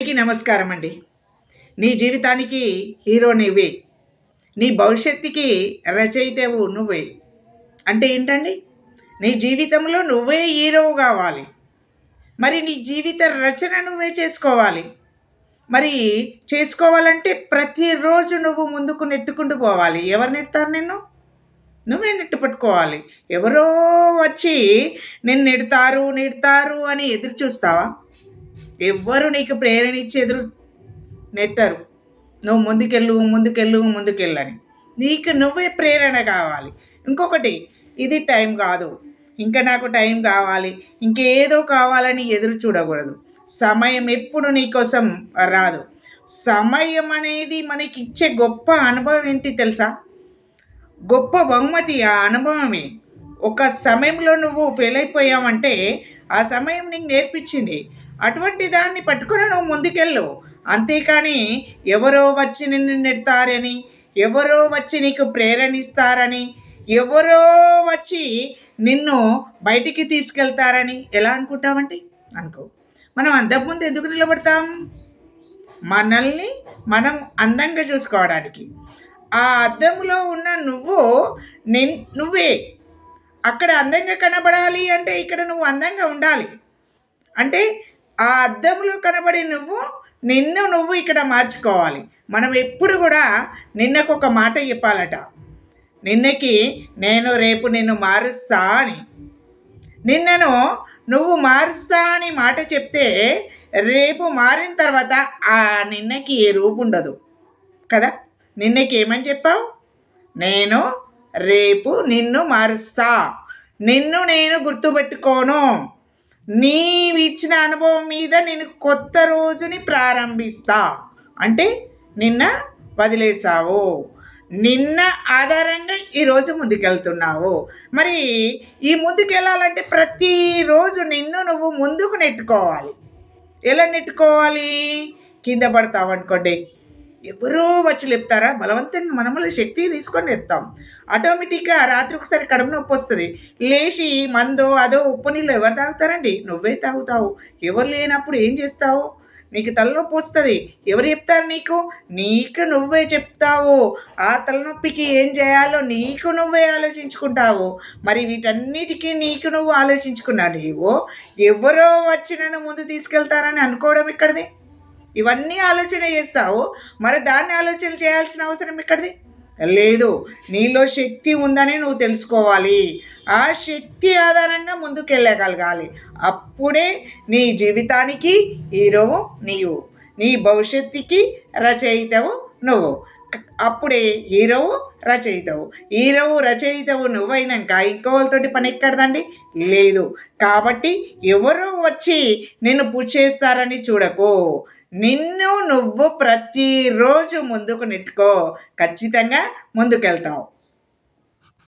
అందరికీ నమస్కారం అండి. నీ జీవితానికి హీరో నువ్వే. నీ భవిష్యత్తుకి రచయితవు నువ్వే. అంటే ఏంటండి? నీ జీవితంలో నువ్వే హీరో కావాలి. మరి నీ జీవిత రచన నువ్వే చేసుకోవాలి. మరి చేసుకోవాలంటే ప్రతిరోజు నువ్వు ముందుకు నెట్టుకుంటూ పోవాలి. ఎవరు నెడతారు నిన్ను? నువ్వే నెట్టు పట్టుకోవాలి ఎవరో వచ్చి నిన్ను నెడతారు నెడతారు అని ఎదురు చూస్తావా? ఎవ్వరు నీకు ప్రేరణ ఇచ్చి ఎదురు నెట్టరు. నువ్వు ముందుకెళ్ళు ముందుకెళ్ళు ముందుకెళ్ళని నీకు నువ్వే ప్రేరణ కావాలి. ఇంకొకటి ఇది టైం కాదు. ఇంకా నాకు టైం కావాలి. ఇంకేదో కావాలని ఎదురు చూడకూడదు. సమయం ఎప్పుడు నీకోసం రాదు. సమయం అనేది మనకి ఇచ్చే గొప్ప అనుభవం ఏంటి తెలుసా? గొప్ప బహుమతి ఆ అనుభవమే. ఒక సమయంలో నువ్వు ఫెయిల్ అయిపోయావంటే ఆ సమయం నీకు నేర్పించింది. అటువంటి దాన్ని పట్టుకుని నువ్వు ముందుకెళ్ళు. అంతేకాని ఎవరో వచ్చి నిన్ను నెడతారని ఎవరో వచ్చి నీకు ప్రేరణ ఇస్తారని ఎవరో వచ్చి నిన్ను బయటికి తీసుకెళ్తారని ఎలా అనుకుంటామంటే అనుకో. మనం అంతకుముందు ఎందుకు నిలబడతాం? మనల్ని మనం అందంగా చూసుకోవడానికి. ఆ అద్దంలో ఉన్న నువ్వు నిన్ నువ్వే అక్కడ అందంగా కనబడాలి అంటే ఇక్కడ నువ్వు అందంగా ఉండాలి. అంటే ఆ అద్దంలో కనబడి నువ్వు నిన్ను నువ్వు ఇక్కడ మార్చుకోవాలి. మనం ఎప్పుడు కూడా నిన్నకు ఒక మాట చెప్పాలట. నిన్నకి నేను రేపు నిన్ను మారుస్తా అని. నిన్నను నువ్వు మారుస్తా అని మాట చెప్తే రేపు మారిన తర్వాత ఆ నిన్నకి ఏ రూపు ఉండదు. కదా? నిన్నకి ఏమని చెప్పావు? నేను రేపు నిన్ను మారుస్తా. నిన్ను నేను గుర్తుపెట్టుకోను. నీవి ఇచ్చిన అనుభవం మీద నేను కొత్త రోజుని ప్రారంభిస్తా. అంటే నిన్న వదిలేసావు నిన్న ఆధారంగా ఈరోజు ముందుకెళ్తున్నావు. మరి ఈ ముందుకెళ్ళాలంటే ప్రతిరోజు నిన్ను నువ్వు ముందుకు నెట్టుకోవాలి. ఎలా నెట్టుకోవాలి? కింద పడతావు అనుకోండి. ఎవరో వచ్చి లేపుతారా? బలవంతంగా మనముల శక్తి తీసుకొని లేపుతాం. ఆటోమేటిక్గా రాత్రి ఒకసారి కడుపు నొప్పి వస్తుంది. లేచి మందో అదో ఉప్పు నీళ్ళు ఎవరు తాగుతారండి? నువ్వే తాగుతావు. ఎవరు లేనప్పుడు ఏం చేస్తావు? నీకు తలనొప్పి వస్తుంది. ఎవరు చెప్తారు నీకు? నీకు నువ్వే చెప్తావు. ఆ తలనొప్పికి ఏం చేయాలో నీకు నువ్వే ఆలోచించుకుంటావు. మరి వీటన్నిటికీ నీకు నువ్వు ఆలోచించుకున్నావు. నీవు ఎవరో వచ్చి నన్ను ముందు తీసుకెళ్తారని అనుకోవడం ఇక్కడిది ఇవన్నీ ఆలోచన చేస్తావు. మరి దాన్ని ఆలోచన చేయాల్సిన అవసరం ఇక్కడిది లేదు. నీలో శక్తి ఉందని నువ్వు తెలుసుకోవాలి. ఆ శక్తి ఆధారంగా ముందుకు వెళ్ళగలగాలి అప్పుడే నీ జీవితానికి హీరోవు నీవు. నీ భవిష్యత్తుకి రచయితవు నువ్వు. అప్పుడే హీరోవు రచయితవు. హీరోవు రచయితవు నువ్వైనాక ఇంకోళ్ళతోటి పని ఎక్కడదండి? లేదు. కాబట్టి ఎవరు వచ్చి నిన్ను పుష్ చేస్తారని చూడకు. నిన్ను నువ్వు ప్రతిరోజు ముందుకు నెట్టుకో. ఖచ్చితంగా ముందుకెళ్తావు.